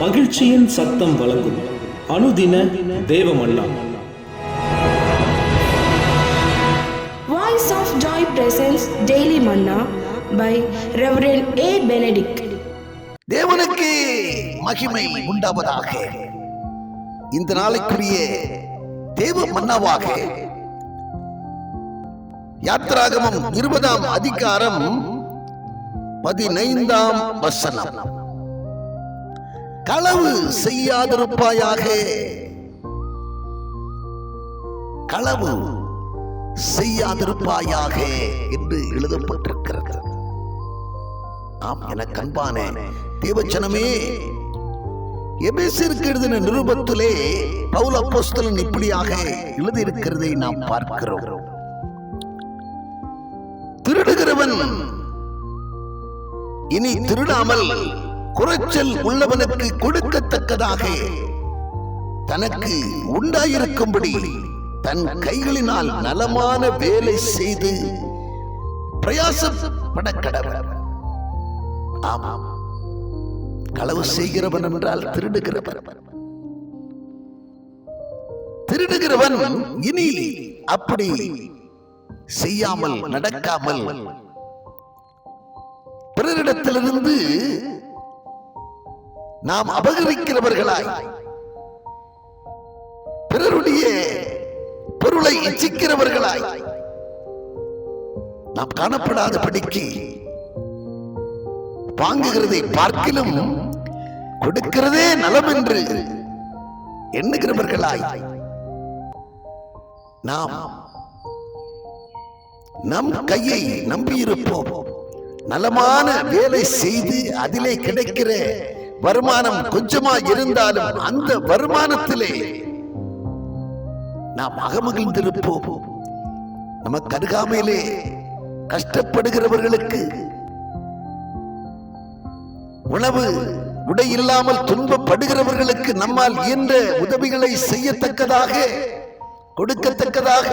மகிழ்ச்சியின் சத்தம் வழங்கும் அனுதின தேவமல்லா Voice of Joy presents Daily Manna by Reverend A. Benedict. தேவனுக்கு மகிமை உண்டாவதாக இந்த நாளைக்குரிய தேவ மன்னாவாக யாத்ராகமம் இருபதாம் அதிகாரம் பதினைந்தாம் வசனம் களவு செய்யாதிருப்பாயாக. களவு செய்யாதிருப்பாயாக என்று எழுதப்பட்டிருக்கிறது. ஆம் என கண்பான தேவச்சனமே எபேசிற்கு எழுதின நிருபத்திலே பவுல் அப்போஸ்தலன் இப்படியாக எழுதியிருக்கிறதை நாம் பார்க்கிறோம். திருடுகிறவன் இனி திருடாமல் குறைச்சல் உள்ளவனுக்கு கொடுக்கத்தக்கதாக தனக்கு உண்டாயிருக்கும்படி தன் கைகளினால் நலமான வேலை செய்து பிரயாசப்பட கடவர் ஆமாம். களவு செய்கிறவன் என்றால் திருடுகிறவன். திருடுகிறவன் இனி அப்படி செய்யாமல் நடக்காமல் பிறரிடத்திலிருந்து நாம் அபகரிக்கிறவர்களாய். பிறருடைய பொருளை இச்சிக்கிறவர்களாய். நாம் காணப்படாத படிக்கு வாங்குகிறதை பார்க்கிலும் கொடுக்கிறதே நலம் என்று எண்ணுகிறவர்களாய். நாம் நம் கையை நம்பியிருப்போம். நலமான வேலை செய்து அதிலே கிடைக்கிற வருமானம் கொஞ்சமா இருந்தாலும் அந்த வருமானத்திலே நாம் அகமகிழ்ந்திருப்போம். நமக்கு அருகாமையிலே கஷ்டப்படுகிறவர்களுக்கு உணவு உடை இல்லாமல் துன்பப்படுகிறவர்களுக்கு நம்மால் இயன்ற உதவிகளை செய்யத்தக்கதாக கொடுக்கத்தக்கதாக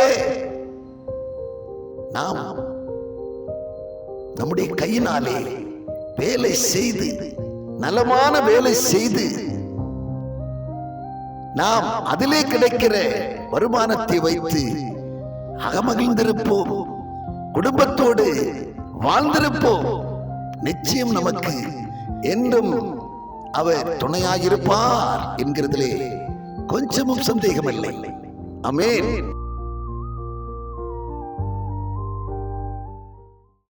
நாம் நம்முடைய கையினாலே வேலை செய்து நலமான வேலை செய்து நாம் அதிலே கிடைக்கிற வருமானத்தை வைத்து அகமகிழ்ந்திருப்போம். குடும்பத்தோடு வாழ்ந்திருப்போம். நிச்சயம் நமக்கு என்றும் அவர் துணையாயிருப்பார் என்கிறதிலே கொஞ்சமும் சந்தேகமில்லை. அமேன்